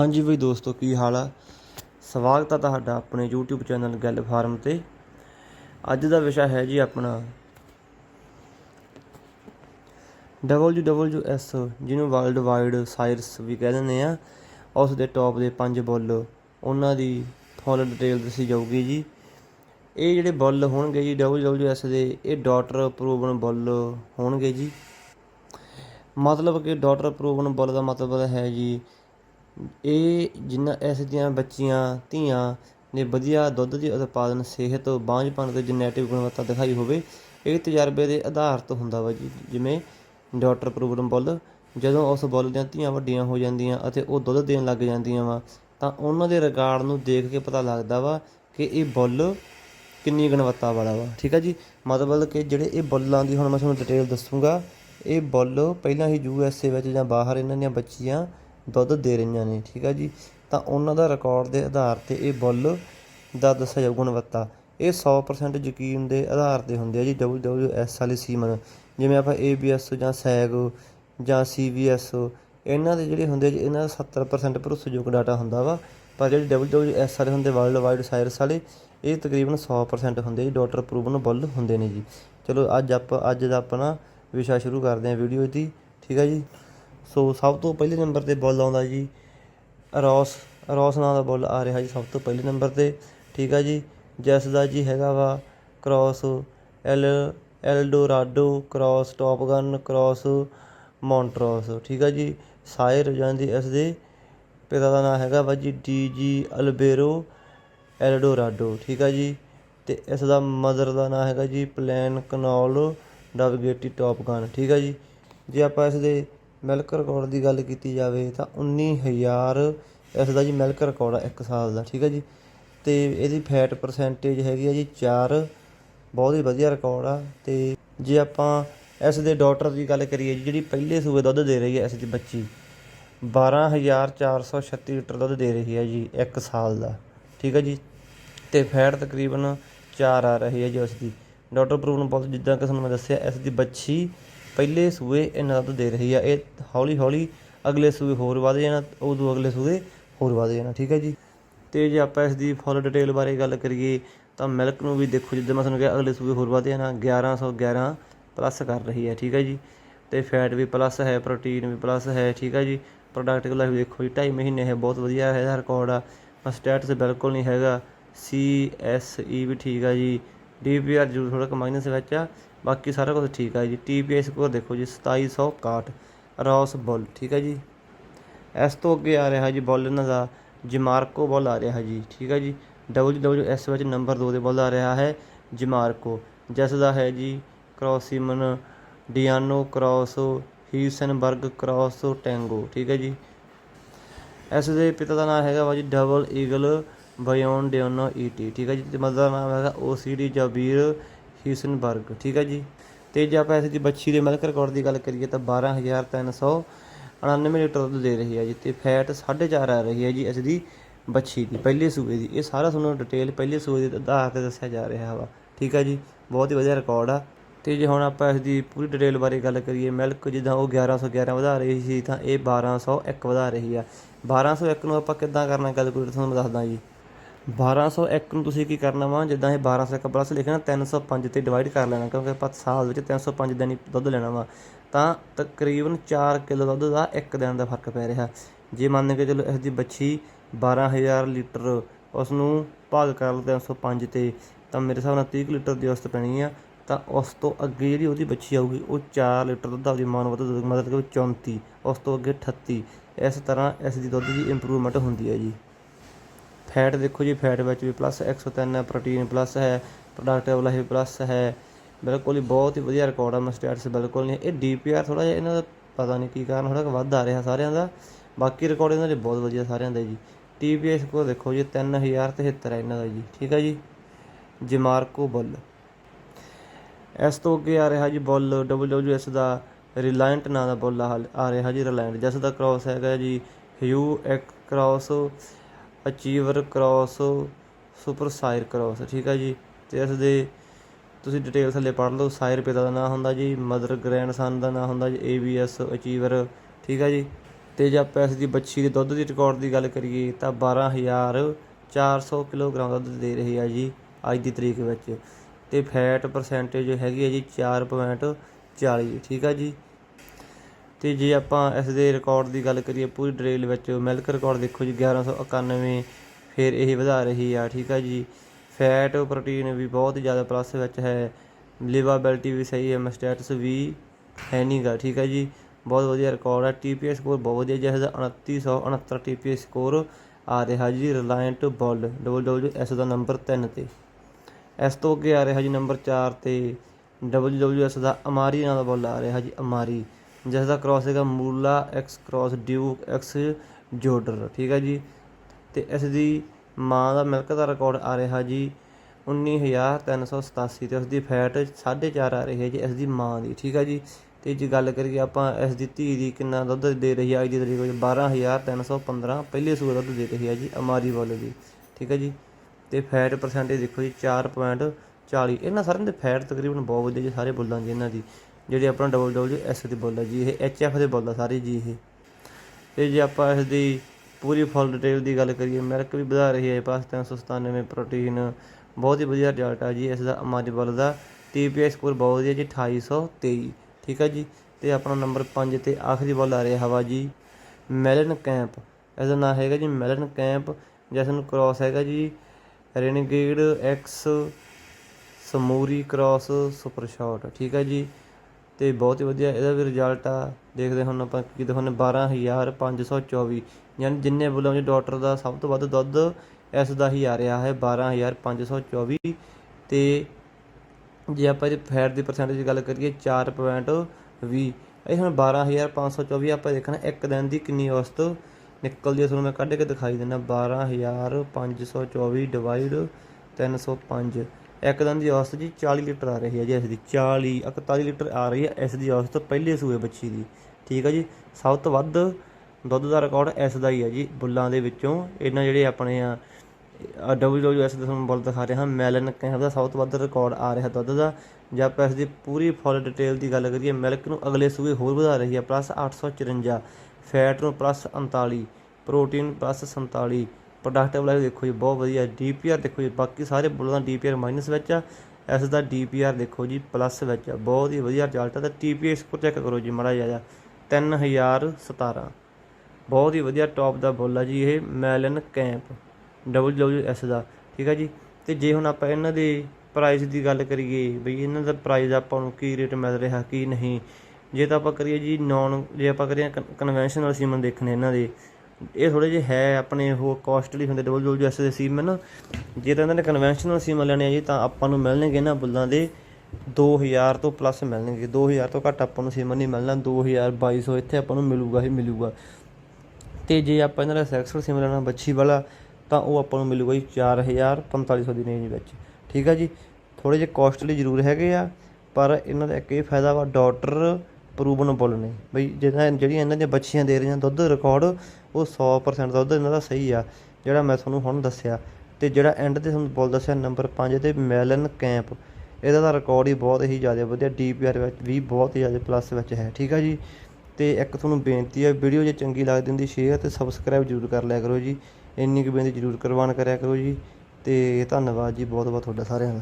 ਹਾਂਜੀ ਬਈ ਦੋਸਤੋ, ਕੀ ਹਾਲ ਆ? ਸਵਾਗਤ ਆ ਤੁਹਾਡਾ ਆਪਣੇ YouTube ਚੈਨਲ ਗੱਲ ਫਾਰਮ ਤੇ। ਅੱਜ ਦਾ ਵਿਸ਼ਾ ਹੈ ਜੀ ਆਪਣਾ WWS ਜਿਹਨੂੰ ਵਰਲਡ ਵਾਈਡ ਸਾਇਰਸ ਵੀ ਕਹਿ ਦਿੰਦੇ ਆ। ਉਸ ਦੇ ਟੌਪ ਦੇ ਪੰਜ ਬੁੱਲ, ਉਹਨਾਂ ਦੀ ਫੁੱਲ ਡਿਟੇਲ ਦੱਸੀ ਜਾਊਗੀ ਜੀ। ਇਹ ਜਿਹੜੇ ਬੁੱਲ ਹੋਣਗੇ ਜੀ WWS ਦੇ, ਇਹ ਡਾਟਰ ਪ੍ਰੂਵਨ ਬੁੱਲ ਹੋਣਗੇ ਜੀ। ਮਤਲਬ ਕਿ ਡਾਟਰ ਪ੍ਰੂਵਨ ਬੁੱਲ ਦਾ ਮਤਲਬ ਹੈ ਜੀ ਇਹ ਜਿਨ੍ਹਾਂ ਇਸ ਦੀਆਂ ਬੱਚੀਆਂ, ਧੀਆਂ ਨੇ ਵਧੀਆ ਦੁੱਧ ਦੀ ਉਤਪਾਦਨ, ਸਿਹਤ ਬਾਂਝਪਣ ਤੇ ਜੈਨੇਟਿਕ ਗੁਣਵੱਤਾ ਦਿਖਾਈ ਹੋਵੇ, ਇਹ ਤਜਰਬੇ ਦੇ ਆਧਾਰ ਤੋਂ ਹੁੰਦਾ ਵਾ ਜੀ। ਜਿਵੇਂ ਡਾਕਟਰ ਪ੍ਰੋਗਰਾਮ ਬੁੱਲ, ਜਦੋਂ ਉਸ ਬੁੱਲ ਦੀਆਂ ਧੀਆਂ ਵੱਡੀਆਂ ਹੋ ਜਾਂਦੀਆਂ ਅਤੇ ਉਹ ਦੁੱਧ ਦੇਣ ਲੱਗ ਜਾਂਦੀਆਂ ਵਾ, ਤਾਂ ਉਹਨਾਂ ਦੇ ਰਿਕਾਰਡ ਨੂੰ ਦੇਖ ਕੇ ਪਤਾ ਲੱਗਦਾ ਵਾ ਕਿ ਇਹ ਬੁੱਲ ਕਿੰਨੀ ਗੁਣਵੱਤਾ ਵਾਲਾ ਵਾ। ਠੀਕ ਹੈ ਜੀ? ਮਤਲਬ ਕਿ ਜਿਹੜੇ ਇਹ ਬੁੱਲਾਂ ਦੀ ਹੁਣ ਮੈਂ ਤੁਹਾਨੂੰ ਡਿਟੇਲ ਦੱਸੂਗਾ, ਇਹ ਬੁੱਲ ਪਹਿਲਾਂ ਹੀ ਯੂ ਐਸ ਏ ਵਿੱਚ ਜਾਂ ਬਾਹਰ ਇਹਨਾਂ ਦੀਆਂ ਬੱਚੀਆਂ ਦੁੱਧ ਦੇ ਰਹੀਆਂ ਨੇ, ਠੀਕ ਹੈ ਜੀ? ਤਾਂ ਉਹਨਾਂ ਦਾ ਰਿਕਾਰਡ ਦੇ ਆਧਾਰ ਤੇ ਇਹ ਬੁੱਲ ਦਾ ਦੱਸਿਆ ਜਾਊ ਗੁਣਵੱਤਾ। ਇਹ 100% ਯਕੀਨ ਦੇ ਆਧਾਰ ਤੇ ਹੁੰਦੇ ਆ ਜੀ WWS ਵਾਲੇ ਸੀਮਨ। ਜਿਵੇਂ ਆਪਾਂ ABS ਜਾਂ ਸੈਗ, ਜਾਂ CVS ਇਹਨਾਂ ਦੇ ਜਿਹੜੇ ਹੁੰਦੇ ਆ ਜੀ, ਇਹਨਾਂ ਦਾ 70% ਭਰੋਸੇਯੋਗ ਡਾਟਾ ਹੁੰਦਾ ਵਾ। ਪਰ ਜਿਹੜੇ WWS ਵਾਲੇ ਹੁੰਦੇ ਵਰਲਡ ਵਾਈਡ ਸਾਇਰਸ ਵਾਲੇ, ਇਹ ਤਕਰੀਬਨ 100% ਹੁੰਦੇ ਜੀ ਡਾਟਰ ਪ੍ਰੂਵਨ ਬੁੱਲ ਹੁੰਦੇ ਨੇ ਜੀ। ਚਲੋ, ਅੱਜ ਆਪਾਂ, ਅੱਜ ਦਾ ਆਪਣਾ ਵਿਸ਼ਾ ਸ਼ੁਰੂ ਕਰਦੇ ਹਾਂ ਵੀਡੀਓ ਦੀ, ਠੀਕ ਹੈ ਜੀ? ਸੋ ਸਭ ਤੋਂ ਪਹਿਲੇ ਨੰਬਰ ਤੇ ਬੁੱਲ ਆਉਂਦਾ ਜੀ। ਰੌਸ ਰੌਸ ਨਾਂ ਦਾ ਬੁੱਲ ਆ ਰਿਹਾ ਜੀ ਸਭ ਤੋਂ ਪਹਿਲੇ ਨੰਬਰ ਤੇ। ਠੀਕ ਆ ਜੀ। ਜਿਸ ਦਾ ਜੀ ਹੈਗਾ ਵਾ cross L, Eldorado, cross Topgun cross Montross. ਠੀਕ ਆ ਜੀ। ਸਾਇਰ ਜਾਂਦੀ ਇਸ ਦੇ ਪਿਤਾ ਦਾ ਨਾਮ ਹੈਗਾ ਵਾ ਜੀ ਡੀ ਜੀ ਅਲਬੇਰੋ ਐਲਡੋਰਾਡੋ। ਠੀਕ ਆ ਜੀ। ਤੇ ਇਸ ਦਾ ਮਦਰ ਦਾ ਨਾਮ ਹੈਗਾ ਜੀ ਪਲੈਨ ਕਨੌਲ ਡਵਗੇਟੀ ਟੌਪਗਨ ਠੀਕ ਆ ਜੀ। ਜੇ ਆਪਾਂ ਇਸ ਦੇ ਮਿਲਕ ਰਿਕਾਰਡ ਦੀ ਗੱਲ ਕੀਤੀ ਜਾਵੇ ਤਾਂ 19000 ਇਸ ਦਾ ਜੀ ਮਿਲਕ ਰਿਕਾਰਡ ਆ ਇੱਕ ਸਾਲ ਦਾ, ਠੀਕ ਹੈ ਜੀ। ਤੇ ਇਹਦੀ ਫੈਟ ਪਰਸੈਂਟੇਜ ਹੈਗੀ ਆ ਜੀ 4 ਬਹੁਤ ਹੀ ਵਧੀਆ ਰਿਕਾਰਡ ਆ। ਤੇ ਜੇ ਆਪਾਂ ਇਸ ਦੇ ਡਾਟਰ ਦੀ ਗੱਲ ਕਰੀਏ ਜੀ, ਜਿਹੜੀ ਪਹਿਲੇ ਸੂਏ ਦੁੱਧ ਦੇ ਰਹੀ ਹੈ ਇਸ ਦੀ ਬੱਚੀ 12436 ਲੀਟਰ ਦੁੱਧ ਦੇ ਰਹੀ ਹੈ ਜੀ 1 ਸਾਲ ਦਾ, ਠੀਕ ਹੈ ਜੀ। ਤੇ ਫੈਟ ਤਕਰੀਬਨ 4 ਆ ਰਹੀ ਹੈ ਜੀ ਉਸ ਦੀ। ਡਾਕਟਰ ਪ੍ਰੂਵਨ, ਬਹੁਤ ਜਿੱਦਾਂ ਕਿ ਤੁਹਾਨੂੰ ਮੈਂ ਦੱਸਿਆ, ਇਸ ਦੀ ਬੱਚੀ ਪਹਿਲੇ ਸੂਏ ਇਹਨਾਂ ਤੋਂ ਦੇ ਰਹੀ ਆ, ਇਹ ਹੌਲੀ ਹੌਲੀ ਅਗਲੇ ਸੂਏ ਹੋਰ ਵਧ ਜਾਣਾ, ਉਦੋਂ ਅਗਲੇ ਸੂਏ ਹੋਰ ਵਧ ਜਾਣਾ, ਠੀਕ ਹੈ ਜੀ? ਤੇ ਜੇ ਆਪਾਂ ਇਸ ਦੀ ਫੁੱਲ ਡਿਟੇਲ ਬਾਰੇ ਗੱਲ ਕਰੀਏ, ਤਾਂ ਮਿਲਕ ਨੂੰ ਵੀ ਦੇਖੋ, ਜਿੱਦਾਂ ਮੈਂ ਤੁਹਾਨੂੰ ਕਿਹਾ, ਅਗਲੇ ਸੂਏ ਹੋਰ ਵਧ ਜਾਣਾ 1111 ਪਲੱਸ ਕਰ ਰਹੀ ਹੈ, ਠੀਕ ਹੈ ਜੀ? ਤੇ ਫੈਟ ਵੀ ਪਲੱਸ ਹੈ ਪ੍ਰੋਟੀਨ ਵੀ ਪਲੱਸ ਹੈ, ਠੀਕ ਹੈ ਜੀ? ਪ੍ਰੋਡਕਟ ਲਾਈਫ ਦੇਖੋ ਜੀ 2.5 ਮਹੀਨੇ ਹੈ, ਬਹੁਤ ਵਧੀਆ ਹੈ, ਇਹਦਾ ਰਿਕਾਰਡ ਆ। ਸਟੈਟਸ ਬਿਲਕੁਲ ਨਹੀਂ ਹੈਗਾ। ਸੀ ਐਸ ਈ ਵੀ ਠੀਕ ਆ ਜੀ। ਡੀ ਪੀ ਆਰ ਜ਼ਰੂਰ ਥੋੜਾ ਮਾਈਨਸ ਵਿੱਚ ਆ। ਬਾਕੀ ਸਾਰਾ ਕੁਝ ਠੀਕ ਆ ਜੀ। ਟੀ ਪੀ ਸਕੋਰ ਦੇਖੋ ਜੀ 2761 ਰੌਸ ਬੁੱਲ, ਠੀਕ ਹੈ ਜੀ। ਇਸ ਤੋਂ ਅੱਗੇ ਆ ਰਿਹਾ ਜੀ ਬੁੱਲ ਇਹਨਾਂ ਦਾ, ਜਿਮਾਰਕੋ ਬੁੱਲ ਆ ਰਿਹਾ ਜੀ, ਠੀਕ ਹੈ ਜੀ। ਡਬਲਯੂ ਡਬਲਯੂ ਐਸ ਵਿੱਚ ਨੰਬਰ 2 ਦੇ ਬੁੱਲ ਆ ਰਿਹਾ ਹੈ, ਜਿਮਾਰਕੋ। ਜਿਸ ਦਾ ਹੈ ਜੀ, ਕ੍ਰੋਸੀਮਨ, ਡੀਆਨੋ, ਕ੍ਰੋਸ ਹੀਸਨਬਰਗ ਕ੍ਰੋਸ, ਟੈਂਗੋ, ਠੀਕ ਹੈ ਜੀ। ਇਸ ਦੇ ਪਿਤਾ ਦਾ ਨਾਮ ਹੈਗਾ ਵਾ ਜੀ ਡਬਲ ਈਗਲ, ਬਯੋਨ ਡਿਓਨੋ ਈਟੀ ਠੀਕ ਹੈ ਜੀ। ਤੇ ਮਦਰ ਦਾ ਨਾਮ ਹੈਗਾ ਓਸੀਡੀ ਜਬੀਰ ਹੀਸਨਬਰਗ ਠੀਕ ਹੈ ਜੀ? ਤੇ ਜੇ ਆਪਾਂ ਇਸ ਦੀ ਬੱਚੀ ਦੇ ਮਿਲਕ ਰਿਕਾਰਡ ਦੀ ਗੱਲ ਕਰੀਏ ਤਾਂ 12399 ਲੀਟਰ ਦੁੱਧ ਦੇ ਰਹੀ ਹੈ ਜੀ ਤੇ ਫੈਟ 4.5 ਆ ਰਹੀ ਹੈ ਜੀ ਇਸ ਦੀ ਬੱਚੀ ਦੀ, ਪਹਿਲੇ ਸੂਬੇ ਦੀ। ਇਹ ਸਾਰਾ ਤੁਹਾਨੂੰ ਡਿਟੇਲ ਪਹਿਲੇ ਸੂਬੇ ਦੇ ਆਧਾਰ ਤੇ ਦੱਸਿਆ ਜਾ ਰਿਹਾ ਵਾ, ਠੀਕ ਹੈ ਜੀ? ਬਹੁਤ ਹੀ ਵਧੀਆ ਰਿਕਾਰਡ ਆ। ਤੇ ਜੇ ਹੁਣ ਆਪਾਂ ਇਸ ਦੀ ਪੂਰੀ ਡਿਟੇਲ ਬਾਰੇ ਗੱਲ ਕਰੀਏ ਮਿਲਕ ਜਿੱਦਾਂ ਉਹ 1111 ਵਧਾ ਰਹੀ ਸੀ ਤਾਂ ਇਹ 1201 ਵਧਾ ਰਹੀ ਆ। 1201 ਨੂੰ ਆਪਾਂ ਕਿੱਦਾਂ ਕਰਨਾ ਕੈਲਕੂਲੇਟਰ ਤੁਹਾਨੂੰ ਦੱਸਦਾ ਜੀ। 1201 ਨੂੰ ਤੁਸੀਂ ਕੀ ਕਰਨਾ ਵਾ? ਜਿੱਦਾਂ ਇਹ 1201 ਪਲੱਸ ਲਿਖਿਆ ਨਾ 305 ਤੇ ਡਿਵਾਈਡ ਕਰ ਲੈਣਾ, ਕਿਉਂਕਿ ਆਪਾਂ ਸਾਲ ਵਿੱਚ 305 ਦਿਨ ਹੀ ਦੁੱਧ ਲੈਣਾ ਵਾ। ਤਾਂ ਤਕਰੀਬਨ 4 ਕਿਲੋ ਦੁੱਧ ਦਾ ਇੱਕ ਦਿਨ ਦਾ ਫ਼ਰਕ ਪੈ ਰਿਹਾ। ਜੇ ਮੰਨ ਕੇ ਚਲੋ ਇਸ ਦੀ ਬੱਚੀ 12000 ਲੀਟਰ ਉਸ ਨੂੰ ਭਾਗ ਕਰ ਲਓ 305 ਤੇ, ਤਾਂ ਮੇਰੇ ਹਿਸਾਬ ਨਾਲ 30 ਕੁ ਲੀਟਰ ਦੀ ਔਸਤ ਪੈਣੀ ਆ। ਤਾਂ ਉਸ ਤੋਂ ਅੱਗੇ ਜਿਹੜੀ ਉਹਦੀ ਬੱਚੀ ਆਊਗੀ, ਉਹ 4 ਲੀਟਰ ਦੁੱਧ ਆਪਦੀ ਮਾਂ ਨੂੰ ਵੱਧ ਮਤਲਬ ਕਿ 34 ਉਸ ਤੋਂ ਅੱਗੇ 38 ਇਸ ਤਰ੍ਹਾਂ ਇਸ ਦੀ ਦੁੱਧ ਦੀ ਇੰਪਰੂਵਮੈਂਟ ਹੁੰਦੀ ਹੈ ਜੀ। ਫੈਟ ਦੇਖੋ ਜੀ, ਫੈਟ ਵਿੱਚ ਵੀ ਪਲੱਸ 103 ਹੈ ਪ੍ਰੋਟੀਨ ਪਲੱਸ ਹੈ ਪ੍ਰੋਡਕਟਿਵ ਲਾਈਫ ਪਲੱਸ ਹੈ ਬਿਲਕੁਲ ਹੀ ਬਹੁਤ ਹੀ ਵਧੀਆ ਰਿਕਾਰਡ ਆ ਮਸਟੈਟਸ ਬਿਲਕੁਲ ਨਹੀਂ, ਇਹ ਡੀਪੀਆਰ ਥੋੜਾ ਜਿਹਾ ਇਹਨਾਂ ਦਾ ਪਤਾ ਨਹੀਂ ਕੀ ਕਾਰਨ ਥੋੜਾ ਵੱਧ ਆ ਰਿਹਾ ਸਾਰਿਆਂ ਦਾ। ਬਾਕੀ ਰਿਕਾਰਡ ਇਹਨਾਂ ਦੇ ਬਹੁਤ ਵਧੀਆ ਸਾਰਿਆਂ ਦੇ ਜੀ। ਟੀਪੀਆਈ ਸਕੋਰ ਦੇਖੋ ਜੀ 3073 ਹੈ ਇਹਨਾਂ ਦਾ ਜੀ, ਠੀਕ ਹੈ ਜੀ? ਜਮਾਰਕੋ ਬੁੱਲ ਇਸ ਤੋਂ ਅੱਗੇ ਆ ਰਿਹਾ ਜੀ ਬੁੱਲ WWS ਦਾ ਰਿਲਾਇੰਟ ਨਾਂ ਦਾ ਬੁੱਲ ਆ ਰਿਹਾ ਜੀ ਰਿਲਾਇੰਟ ਜਿਸ ਦਾ ਕ੍ਰਾਸ ਹੈਗਾ ਜੀ ਹਿਊ ਐਕ cross achiever cross super sire cross ਠੀਕ ਹੈ ਜੀ? ਤੇ ਇਸ ਦੇ ਤੁਸੀਂ ਡਿਟੇਲ ਥੱਲੇ ਪੜ੍ਹ ਲਓ। ਸਾਇਰ ਪਿਤਾ ਦਾ ਨਾਮ ਹੁੰਦਾ ਜੀ ਮਦਰ ਗ੍ਰੈਂਡ ਸਨ ਦਾ ਨਾਮ ਹੁੰਦਾ ਜੀ ABS ਅਚੀਵਰ ਠੀਕ ਆ ਜੀ? ਤੇ ਜੇ ਆਪਾਂ ਇਸ ਦੀ ਬੱਚੀ ਦੇ ਦੁੱਧ ਦੀ ਰਿਕਾਰਡ ਦੀ ਗੱਲ ਕਰੀਏ, ਤਾਂ 12400 ਕਿਲੋਗ੍ਰਾਮ ਦਾ ਦੁੱਧ ਦੇ ਰਹੀ ਆ ਜੀ ਅੱਜ ਦੀ ਤਰੀਕ ਵਿੱਚ। ਤੇ ਫੈਟ ਪਰਸੈਂਟੇਜ ਹੈਗੀ ਹੈ ਜੀ 4.40 ਠੀਕ ਆ ਜੀ? ਅਤੇ ਜੇ ਆਪਾਂ ਇਸ ਦੇ ਰਿਕਾਰਡ ਦੀ ਗੱਲ ਕਰੀਏ, ਪੂਰੀ ਡਰੇਲ ਵਿੱਚ ਮਿਲਕ ਰਿਕਾਰਡ ਦੇਖੋ ਜੀ 1191 ਫਿਰ ਇਹ ਵਧਾ ਰਹੀ ਆ, ਠੀਕ ਆ ਜੀ। ਫੈਟ ਪ੍ਰੋਟੀਨ ਵੀ ਬਹੁਤ ਜ਼ਿਆਦਾ ਪਲੱਸ ਵਿੱਚ ਹੈ। ਲਿਵਾਬਿਲਿਟੀ ਵੀ ਸਹੀ ਹੈ ਮਸਟੈਟਸ ਵੀ ਹੈ ਨਹੀਂਗਾ ਠੀਕ ਹੈ ਜੀ। ਬਹੁਤ ਵਧੀਆ ਰਿਕਾਰਡ ਹੈ ਟੀਪੀਐਸ ਸਕੋਰ ਬਹੁਤ ਵਧੀਆ ਜਿਸ ਦਾ 2969 ਟੀਪੀਐਸ ਸਕੋਰ ਆ ਰਿਹਾ ਜੀ ਰਿਲਾਇੰਟ ਬੁੱਲ WWS ਦਾ ਨੰਬਰ 3 ਤੇ। ਇਸ ਤੋਂ ਅੱਗੇ ਆ ਰਿਹਾ ਜੀ ਨੰਬਰ 4 ਤੇ WWS ਦਾ ਅਮਾਰੀ ਨਾਂ ਦਾ ਬੁੱਲ ਆ ਰਿਹਾ ਜੀ ਅਮਾਰੀ ਜਿਸ ਦਾ ਕ੍ਰਾਸ ਹੈਗਾ ਮੂਲਾ ਐਕਸ ਕ੍ਰਾਸ ਡਿਊਕ ਐਕਸ ਜੋਡਰ ਠੀਕ ਹੈ ਜੀ? ਤੇ ਇਸ ਦੀ ਮਾਂ ਦਾ ਮਿਲਕ ਦਾ ਰਿਕਾਰਡ ਆ ਰਿਹਾ ਜੀ 19387 ਤੇ ਉਸ ਦੀ ਫੈਟ 4.5 ਆ ਰਹੀ ਹੈ ਜੀ ਇਸ ਦੀ ਮਾਂ ਦੀ, ਠੀਕ ਹੈ ਜੀ? ਤੇ ਜੇ ਗੱਲ ਕਰੀਏ ਆਪਾਂ ਇਸ ਦੀ ਧੀ ਦੀ ਕਿੰਨਾ ਦੁੱਧ ਦੇ ਰਹੀ ਹੈ, ਅੱਜ ਦੀ ਤਰੀਕ ਵਿੱਚ 12315 ਪਹਿਲੇ ਸੂਏ ਦੁੱਧ ਦੇ ਰਹੀ ਹੈ ਜੀ ਅਮਾਰੀ ਵਾਲੇ ਦੀ, ਠੀਕ ਹੈ ਜੀ? ਤੇ ਫੈਟ ਪਰਸੈਂਟੇਜ ਦੇਖੋ ਜੀ 4.40 ਇਹਨਾਂ ਸਾਰਿਆਂ ਦੇ ਫੈਟ ਤਕਰੀਬਨ ਬਹੁਤ ਵਧੀਆ ਜੀ, ਸਾਰੇ ਬੁੱਲਾਂ ਜੀ ਇਹਨਾਂ ਦੀ। ਜਿਹੜੇ ਆਪਣਾ ਡਬਲ ਡਬਲ ਐਸ ਦੀ ਬੁੱਲ ਹੈ ਜੀ, ਇਹ ਐਚ ਐਫ ਦੇ ਬੁੱਲ ਆ ਸਾਰੇ ਜੀ ਇਹ। ਤੇ ਜੇ ਆਪਾਂ ਇਸ ਦੀ ਪੂਰੀ ਫੁੱਲ ਡਿਟੇਲ ਦੀ ਗੱਲ ਕਰੀਏ, ਮਿਲਕ ਵੀ ਵਧਾ ਰਹੀ ਹੈ ਪਾਸ 397 ਪ੍ਰੋਟੀਨ ਬਹੁਤ ਹੀ ਵਧੀਆ ਰਿਜ਼ਲਟ ਆ ਜੀ, ਇਸ ਦਾ ਅਮਾਰੀ ਬੁੱਲ ਦਾ ਟੀਪੀਐਸ ਸਕੋਰ ਬਹੁਤ ਵਧੀਆ ਜੀ 2823 ਠੀਕ ਹੈ ਜੀ? ਤੇ ਆਪਣਾ ਨੰਬਰ 5 ਤੇ ਆਖਰੀ ਬੁੱਲ ਆ ਰਿਹਾ ਹਵਾ ਜੀ, ਮੈਲਨ ਕੈਂਪ। ਇਸ ਦਾ ਨਾਮ ਹੈਗਾ ਜੀ, ਮੈਲਨ ਕੈਂਪ, ਜਿਸ ਨੂੰ ਕ੍ਰਾਸ ਹੈਗਾ ਜੀ, Renegade X ਸਮੂਰੀ cross super shot ਠੀਕ ਹੈ ਜੀ? ਅਤੇ ਬਹੁਤ ਹੀ ਵਧੀਆ ਇਹਦਾ ਵੀ ਰਿਜ਼ਲਟ ਆ। ਦੇਖਦੇ ਹੁਣ ਆਪਾਂ ਕੀ ਦਿਖਾਉਂਦੇ 12524 ਯਾਨੀ ਜਿੰਨੇ ਬੁੱਲਾਂ ਵਿੱਚ ਡਾਕਟਰ ਦਾ ਸਭ ਤੋਂ ਵੱਧ ਦੁੱਧ ਇਸ ਦਾ ਹੀ ਆ ਰਿਹਾ ਹੈ ਬਾਰ੍ਹਾਂ ਹਜ਼ਾਰ ਪੰਜ ਸੌ ਚੌਵੀ। ਅਤੇ ਜੇ ਆਪਾਂ ਇਹਦੀ ਫੈਟ ਦੀ ਪਰਸੈਂਟੇਜ ਦੀ ਗੱਲ ਕਰੀਏ 4.20 ਇਹ ਹੁਣ 12524 ਆਪਾਂ ਦੇਖਣਾ, ਇੱਕ ਦਿਨ ਦੀ ਕਿੰਨੀ ਔਸਤ ਨਿਕਲਦੀ ਹੈ ਤੁਹਾਨੂੰ ਮੈਂ ਕੱਢ ਕੇ ਦਿਖਾਈ ਦਿੰਦਾ। 12524 ਡਿਵਾਈਡ 305 ਇੱਕ ਦਿਨ ਦੀ ਔਸਤ ਜੀ 40 ਲੀਟਰ ਆ ਰਹੀ ਹੈ ਜੀ ਇਸ ਦੀ 40 41 ਲੀਟਰ ਆ ਰਹੀ ਹੈ ਇਸ ਦੀ ਔਸਤ ਪਹਿਲੇ ਸੂਏ ਬੱਚੀ ਦੀ। ਠੀਕ ਹੈ ਜੀ? ਸਭ ਤੋਂ ਵੱਧ ਦੁੱਧ ਦਾ ਰਿਕਾਰਡ ਇਸ ਦਾ ਹੀ ਹੈ ਜੀ, ਬੁੱਲਾਂ ਦੇ ਵਿੱਚੋਂ। ਇਹਨਾਂ ਜਿਹੜੇ ਆਪਣੇ ਆ WWS ਦੇ ਤੁਹਾਨੂੰ ਬੁੱਲ ਦਿਖਾ ਰਿਹਾ, ਮੈਲਨ ਕਹਿੰਦਾ ਦਾ ਸਭ ਤੋਂ ਵੱਧ ਰਿਕਾਰਡ ਆ ਰਿਹਾ ਦੁੱਧ ਦਾ। ਜੇ ਆਪਾਂ ਇਸ ਦੀ ਪੂਰੀ ਫੁੱਲ ਡਿਟੇਲ ਦੀ ਗੱਲ ਕਰੀਏ ਮਿਲਕ ਨੂੰ ਅਗਲੇ ਸੂਏ ਹੋਰ ਵਧਾ ਰਹੀ ਹੈ ਪਲੱਸ 854 ਫੈਟ ਨੂੰ plus 39 protein plus 47 productive life ਦੇਖੋ ਜੀ, ਬਹੁਤ ਵਧੀਆ ਡੀਪੀਆਰ ਦੇਖੋ ਜੀ, ਬਾਕੀ ਸਾਰੇ ਬੁੱਲਾਂ ਦਾ ਡੀਪੀਆਰ ਮਾਈਨਸ ਵਿੱਚ ਆ ਇਸ ਦਾ ਡੀਪੀਆਰ ਦੇਖੋ ਜੀ ਪਲੱਸ ਵਿੱਚ ਆ, ਬਹੁਤ ਹੀ ਵਧੀਆ ਰਿਜ਼ਲਟ ਆ, ਤੇ ਟੀਪੀਐਸ ਸਕੋਰ ਚੈੱਕ ਕਰੋ ਜੀ ਮਾੜਾ ਜਿਹਾ 3017 ਬਹੁਤ ਹੀ ਵਧੀਆ ਟੌਪ ਦਾ ਬੁੱਲ ਆ ਜੀ ਇਹ ਮੈਲਨ ਕੈਂਪ WWS ਦਾ, ਠੀਕ ਆ ਜੀ, ਤੇ ਜੇ ਹੁਣ ਆਪਾਂ ਇਹਨਾਂ ਦੇ ਪ੍ਰਾਈਸ ਦੀ ਗੱਲ ਕਰੀਏ, ਬਈ ਇਹਨਾਂ ਦਾ ਪ੍ਰਾਈਸ ਆਪਾਂ ਨੂੰ ਕੀ ਰੇਟ ਮਿਲ ਰਿਹਾ, ਕੀ ਨਹੀਂ, ਜੇ ਤਾਂ ਆਪਾਂ ਕਰੀਏ ਜੀ ਨੌਨ ਜੇ ਆਪਾਂ ਕਰੀਏ ਕਨਵੈਨਸ਼ਨਲ ਸੀਮਨ ਦੇਖਣੇ ਇਹਨਾਂ ਦੇ ਇਹ ਥੋੜੇ ਜਿਹੇ ਹੈ ਆਪਣੇ ਉਹ ਕਾਸਟਲੀ ਹੁੰਦੇ ਡਬਲ WWS ਦੇ ਸੀਮਨ ਜੇ ਤਾਂ ਇਹਨਾਂ ਨੇ ਕਨਵੈਨਸ਼ਨਲ ਸੀਮਨ ਲੈਣੇ ਆ ਜੀ, ਤਾਂ ਆਪਾਂ ਨੂੰ ਮਿਲਣਗੇ ਇਹਨਾਂ ਬੁੱਲਾਂ ਦੇ 2000 ਤੋਂ ਪਲੱਸ ਮਿਲਣਗੇ। 2000 ਤੋਂ ਘੱਟ ਆਪਾਂ ਨੂੰ ਸੀਮਨ ਨਹੀਂ ਮਿਲਣਾ। 2000 2200 ਇੱਥੇ ਆਪਾਂ ਨੂੰ ਮਿਲੂਗਾ ਹੀ ਮਿਲੂਗਾ। ਤੇ ਜੇ ਆਪਾਂ ਇਹਨਾਂ ਦਾ ਸੈਕਸੁਅਲ ਸੀਮ ਲੈਣਾ ਬੱਚੀ ਵਾਲਾ, ਤਾਂ ਉਹ ਆਪਾਂ ਨੂੰ ਮਿਲੂਗਾ ਜੀ 4000 4500 ਦੀ ਰੇਂਜ ਵਿੱਚ। ਠੀਕ ਆ ਜੀ? ਥੋੜੇ ਜਿਹੇ ਕਾਸਟਲੀ ਜ਼ਰੂਰ ਹੈਗੇ ਆ, ਪਰ ਇਹਨਾਂ ਦਾ ਇੱਕ ਇਹ ਫਾਇਦਾ ਵਾ ਡਾਕਟਰ ਪ੍ਰੂਵਨ ਬੁੱਲ ਨੇ। ਬਈ ਜਿਹੜਾ ਜਿਹੜੀਆਂ ਇਹਨਾਂ ਦੀਆਂ ਬੱਚੀਆਂ ਦੇ ਰਹੀਆਂ ਦੁੱਧ ਰਿਕਾਰਡ ਉਹ 100% ਦੁੱਧ ਇਹਨਾਂ ਦਾ ਸਹੀ ਆ, ਜਿਹੜਾ ਮੈਂ ਤੁਹਾਨੂੰ ਹੁਣ ਦੱਸਿਆ। ਤੇ ਜਿਹੜਾ ਐਂਡ ਤੇ ਤੁਹਾਨੂੰ ਬੋਲ ਦੱਸਿਆ ਨੰਬਰ 5 ਤੇ ਮੈਲਨ ਕੈਂਪ ਇਹਦਾ ਤਾਂ ਰਿਕਾਰਡ ਹੀ ਬਹੁਤ ਹੀ ਜ਼ਿਆਦਾ ਵਧੀਆ ਡੀਪੀਆਰ ਵਿੱਚ ਵੀ ਬਹੁਤ ਹੀ ਜ਼ਿਆਦਾ ਪਲੱਸ ਵਿੱਚ ਹੈ, ਠੀਕ ਆ ਜੀ? ਤੇ ਇੱਕ ਤੁਹਾਨੂੰ ਬੇਨਤੀ ਹੈ ਵੀਡੀਓ ਜੇ ਚੰਗੀ ਲੱਗਦੀ ਹੁੰਦੀ ਸ਼ੇਅਰ ਤੇ ਸਬਸਕ੍ਰਾਈਬ ਜ਼ਰੂਰ ਕਰ ਲਿਆ ਕਰੋ ਜੀ। ਇੰਨੀ ਕੁ ਬੇਨਤੀ ਜ਼ਰੂਰ ਕਰਵਾਨ ਕਰਿਆ ਕਰੋ ਜੀ। ਤੇ ਧੰਨਵਾਦ ਜੀ ਬਹੁਤ ਬਹੁਤ ਤੁਹਾਡਾ ਸਾਰਿਆਂ ਦਾ।